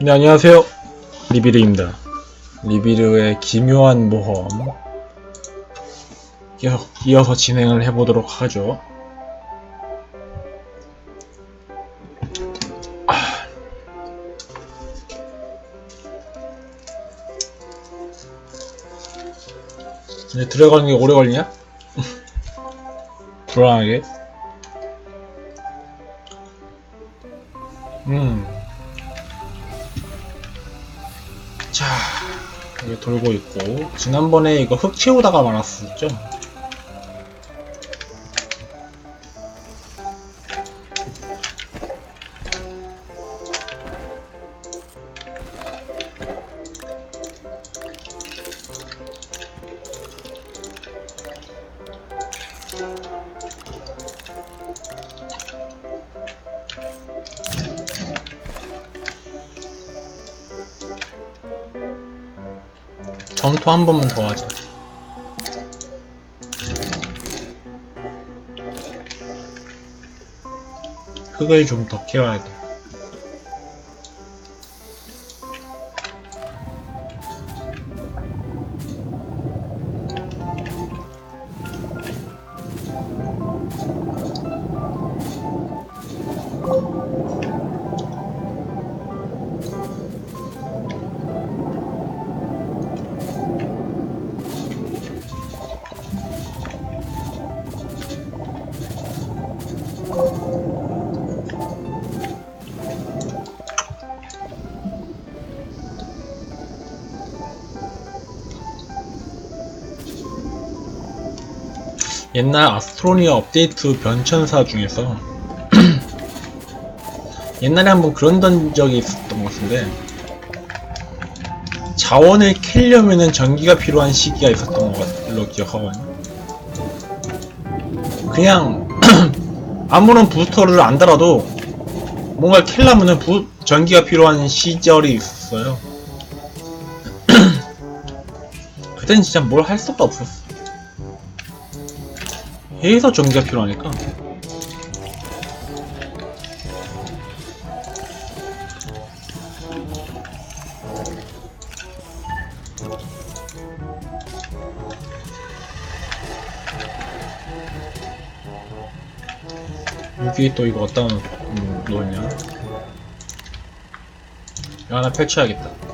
네, 안녕하세요. 리비르입니다. 리비르의 기묘한 모험. 이어, 이어서 진행을 해보도록 하죠. 아. 이제 들어가는 게 오래 걸리냐? 불안하게. 음. 자, 여기 돌고 있고 지난번에 이거 흙 채우다가 말았었죠? 점토 한 번만 더 하자. 흙을 좀 더 캐와야 돼. 옛날 아스트로니아 업데이트 변천사 중에서 옛날에 한번 그런 적이 있었던 것 같은데 자원을 캐려면은 전기가 필요한 시기가 있었던 걸로 기억하거든요. 그냥 아무런 부스터를 안 달아도 뭔가 캐려면은 부, 전기가 필요한 시절이 있었어요. 그땐 진짜 뭘 할 수가 없었어. 해서 전기가 필요하니까. 여기 또 이거 어디다 놓, 음, 놓냐? 이거 하나 펼쳐야겠다.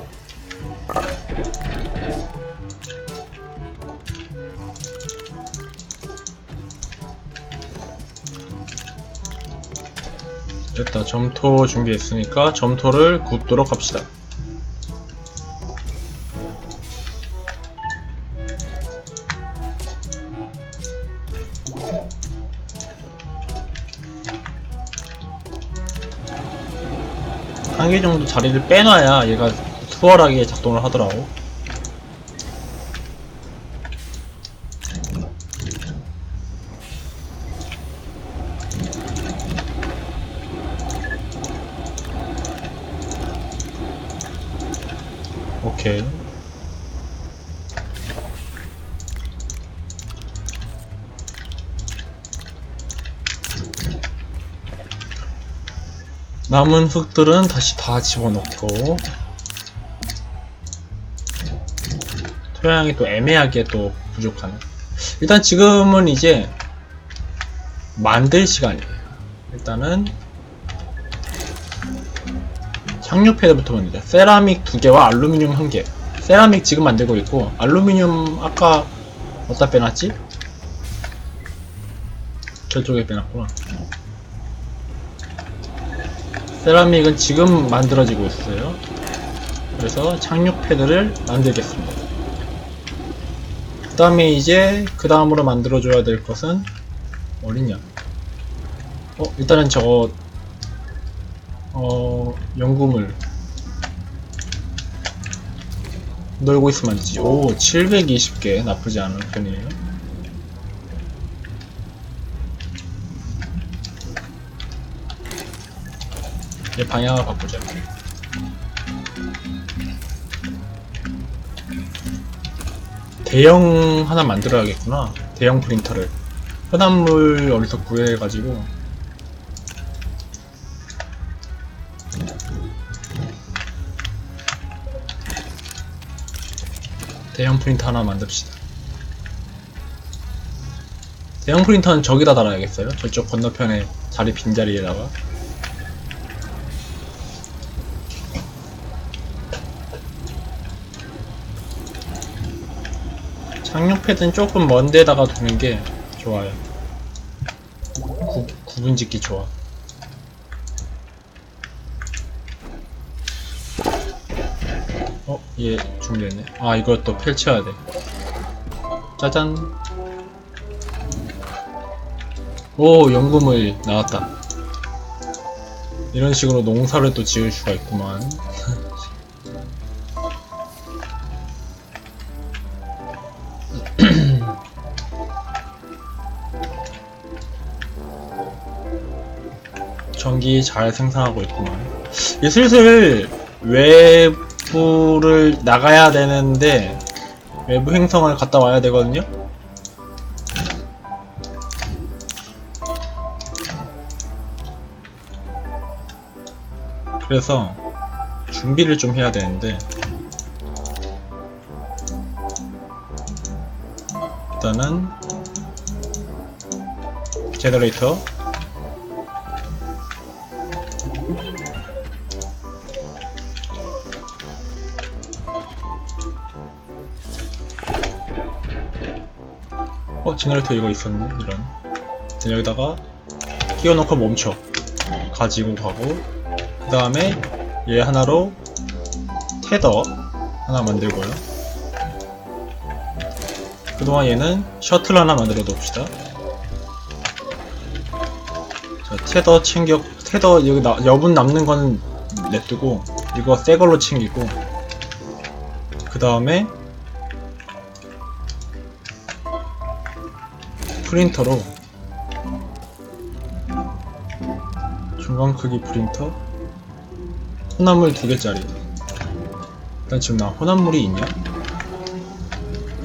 됐다. 점토 준비했으니까 점토를 굽도록 합시다. 한 개 정도 자리를 빼놔야 얘가 수월하게 작동을 하더라고. 오케이. 남은 흙들은 다시 다 집어넣고. 토양이 또 애매하게 또 부족하네. 일단 지금은 이제 만들 시간이에요. 일단은 착륙 패드부터 만들자. 세라믹 두 개와 알루미늄 한 개. 세라믹 지금 만들고 있고 알루미늄 아까 어디다 빼놨지? 저쪽에 빼놨구나 세라믹은 지금 만들어지고 있어요. 그래서 착륙 패드를 만들겠습니다. 그 다음에 이제 그 다음으로 만들어줘야 될 것은 어딨냐? 어 일단은 저거 어 연구물 놀고 있으면 안 되지. 오 720개 나쁘지 않은 편이에요. 이제 방향을 바꾸자. 대형 하나 만들어야겠구나. 대형 프린터를. 현암물 어디서 구해가지고. 대형 프린터 하나 만듭시다. 대형 프린터는 저기다 달아야겠어요. 저쪽 건너편에 자리 빈자리에다가. 착륙 패드는 조금 먼 데다가 두는 게 좋아요. 구, 구분 짓기 좋아. 어, 얘 준비됐네. 아, 이걸 또 펼쳐야 돼. 짜잔. 오, 연금을 나왔다. 이런 식으로 농사를 또 지을 수가 있구만. 전기 잘 생산하고 있구만. 이제 슬슬 외부를 나가야 되는데 외부 행성을 갔다 와야 되거든요. 그래서 준비를 좀 해야 되는데 일단은 제너레이터 제너레이터 이거 있었네 이런. 그냥 여기다가 끼워놓고 멈춰. 가지고 가고. 그 다음에 얘 하나로 테더 하나 만들고요. 그동안 얘는 셔틀 하나 만들어 둡시다. 자 테더 챙겨 테더 여기 나, 여분 남는 거는 냅두고 이거 새 걸로 챙기고. 그 다음에 프린터로 중간 크기 프린터 혼합물 두 개짜리. 일단 지금 나 혼합물이 있냐?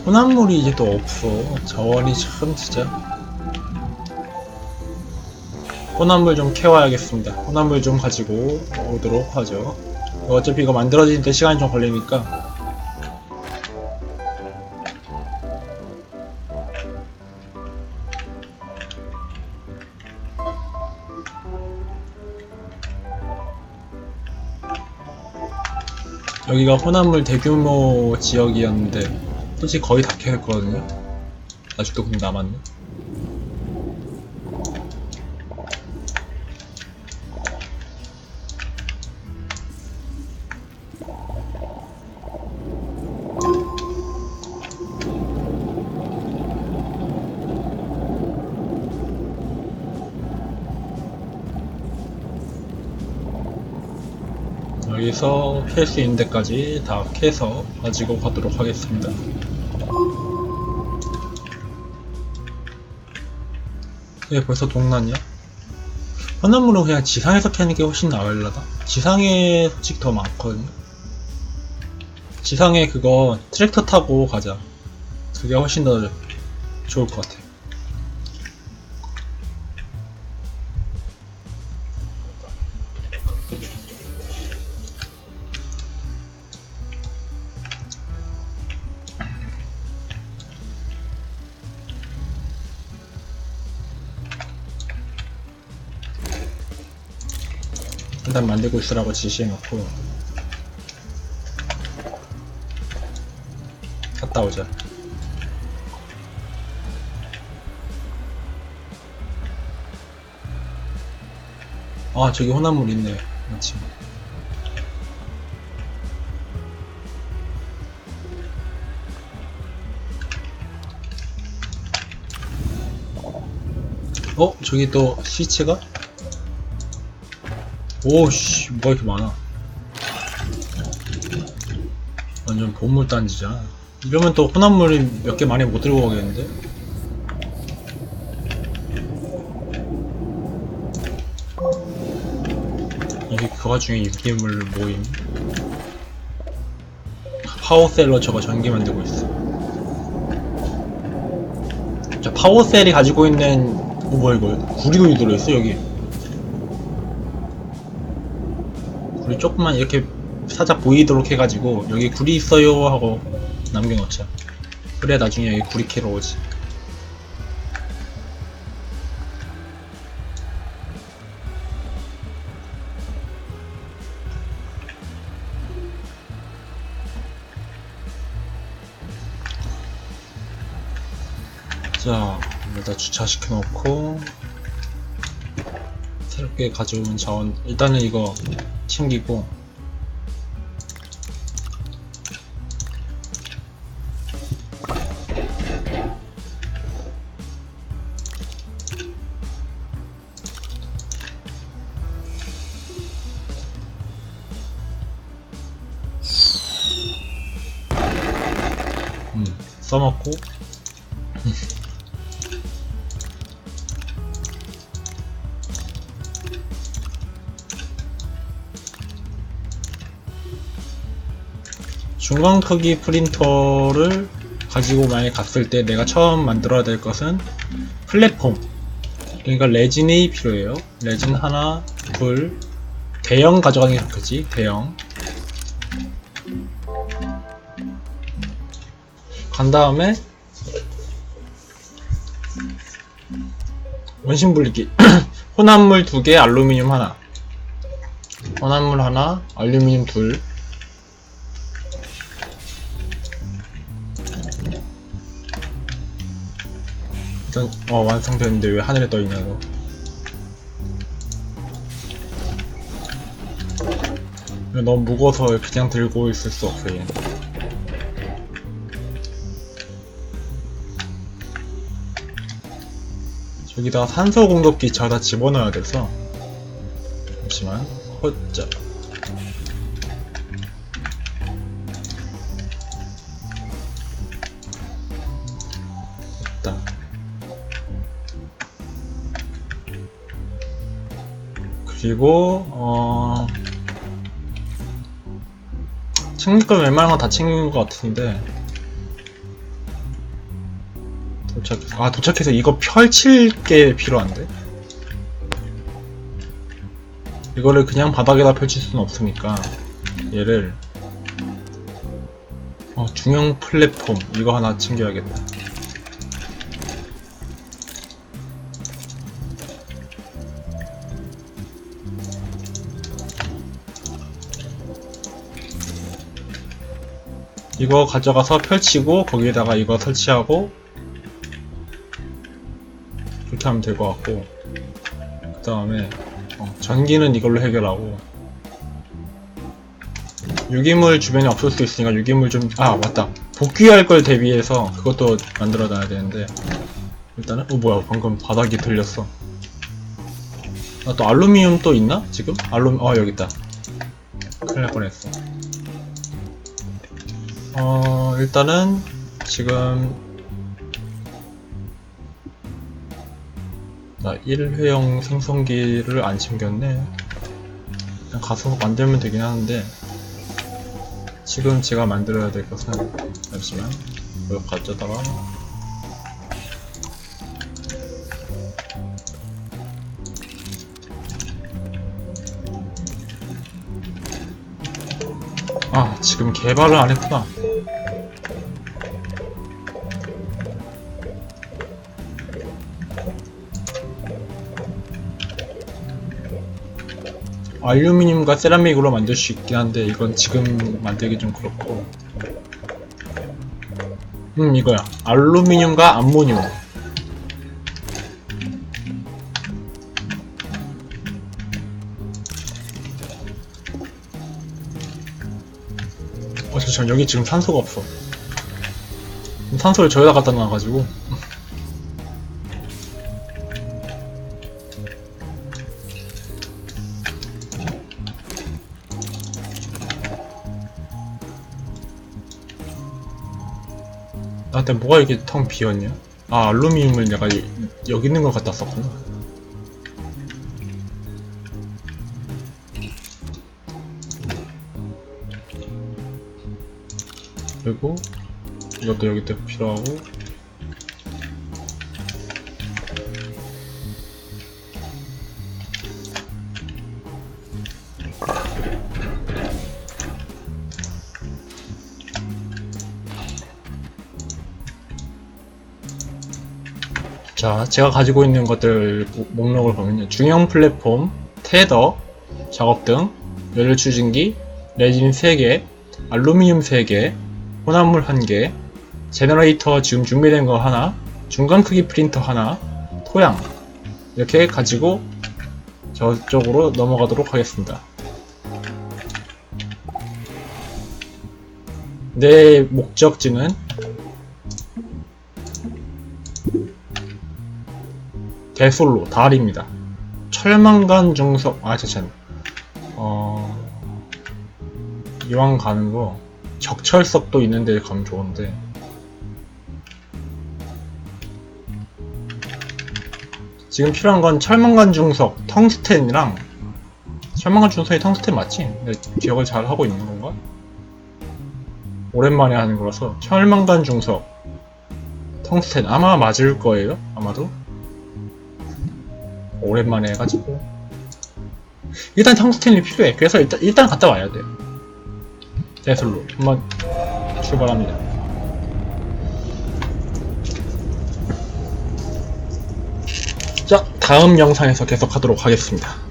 혼합물이 이제 또 없어. 자원이 참 진짜. 혼합물 좀 캐와야겠습니다. 혼합물 좀 가지고 오도록 하죠. 어차피 이거 만들어지는데 시간이 좀 걸리니까 여기가 혼합물 대규모 지역이었는데 솔직히 거의 다 캐했거든요? 아직도 근데 남았네 여기서 캘수 있는 데까지 다 캐서 가지고 가도록 하겠습니다. 얘 벌써 동났냐? 현암물은 그냥 지상에서 캐는 게 훨씬 나을라다. 지상에 솔직히 더 많거든요. 지상에 그거 트랙터 타고 가자. 그게 훨씬 더 좋을 것 같아. 일단 만들고 있으라고 지시해놓고 갔다 오자 아 저기 혼합물 있네 마침 어? 저기 또 시체가? 오씨 뭐가 이렇게 많아? 완전 보물 단지잖아. 이러면 또 혼합물이 몇 개 많이 못 들고 가겠는데? 여기 그 와중에 유기물 모임. 파워셀러 저거 전기 만들고 있어. 저 파워셀이 가지고 있는 어 뭐야 이거? 구리도 들어있어 여기 구리 조금만 이렇게 살짝 보이도록 해가지고 여기 구리 있어요 하고 남겨놓자. 그래 나중에 여기 구리 캐러 오지. 자, 여기다 주차시켜 놓고 새롭게 가져온 자원 일단은 이거 챙기고. 음, 써먹고 중간 크기 프린터를 가지고 만약에 갔을 때 내가 처음 만들어야 될 것은 플랫폼. 그러니까 레진이 필요해요. 레진 하나 둘. 대형 가져가는 게 좋겠지 대형. 간 다음에 원심 분리기. 혼합물 두 개 알루미늄 하나. 혼합물 하나 알루미늄 둘 일단 어 완성됐는데 왜 하늘에 떠 있냐고. 너무 무거워서 그냥 들고 있을 수 없어 얘. 저기다 산소 공급기 저다 집어넣어야 돼서 잠시만 허짜 그리고 어 챙길 건 웬만한 건 다 챙긴 것 같은데. 도착해서 아 도착해서 이거 펼칠 게 필요한데? 이거를 그냥 바닥에다 펼칠 수는 없으니까 얘를. 어, 중형 플랫폼. 이거 하나 챙겨야겠다 이거 가져가서 펼치고 거기에다가 이거 설치하고 그렇게 하면 될 것 같고. 그 다음에 전기는 이걸로 해결하고. 유기물 주변에 없을 수 있으니까 유기물 좀 아 맞다. 복귀할 걸 대비해서 그것도 만들어 놔야 되는데. 일단은 어 뭐야 방금 바닥이 들렸어. 아 또 알루미늄 또 있나? 지금? 알루 어 여기 있다. 큰일 날 뻔했어 어 일단은 지금 나 1회용 생성기를 안 챙겼네. 그냥 가서 만들면 되긴 하는데 지금 제가 만들어야 될 것은 잠시만 이거 가져다가 아 지금 개발을 안 했구나 알루미늄과 세라믹으로 만들 수 있긴 한데 이건 지금 만들기 좀 그렇고. 음 이거야. 알루미늄과 암모늄. 어 잠시만. 여기 지금 산소가 없어. 산소를 저기다 갖다 놔가지고 한테 뭐가 이렇게 텅 비었냐? 아 알루미늄을 내가 여, 여기 있는 걸 갖다 썼구나 그리고 이것도 여기 때 필요하고 자, 제가 가지고 있는 것들 목- 목록을 보면요. 중형 플랫폼, 테더, 작업 등, 연료 추진기, 레진 3개, 알루미늄 3개, 혼합물 1개, 제너레이터 지금 준비된 거 하나, 중간 크기 프린터 하나, 토양 이렇게 가지고 저쪽으로 넘어가도록 하겠습니다. 내 목적지는 대솔로 달입니다. 철망간 중석 아 잠시만 어 이왕 가는 거 적철석도 있는데 가면 좋은데 지금 필요한 건 철망간 중석 텅스텐이랑 철망간 중석이 텅스텐 맞지? 내 기억을 잘 하고 있는 건가? 오랜만에 하는 거라서 철망간 중석 텅스텐 아마 맞을 거예요 아마도 오랜만에 해가지고. 일단 텅스텐이 필요해. 그래서 일단, 일단 갔다 와야 돼요 대슬로. 한번 출발합니다. 자 다음 영상에서 계속 하도록 하겠습니다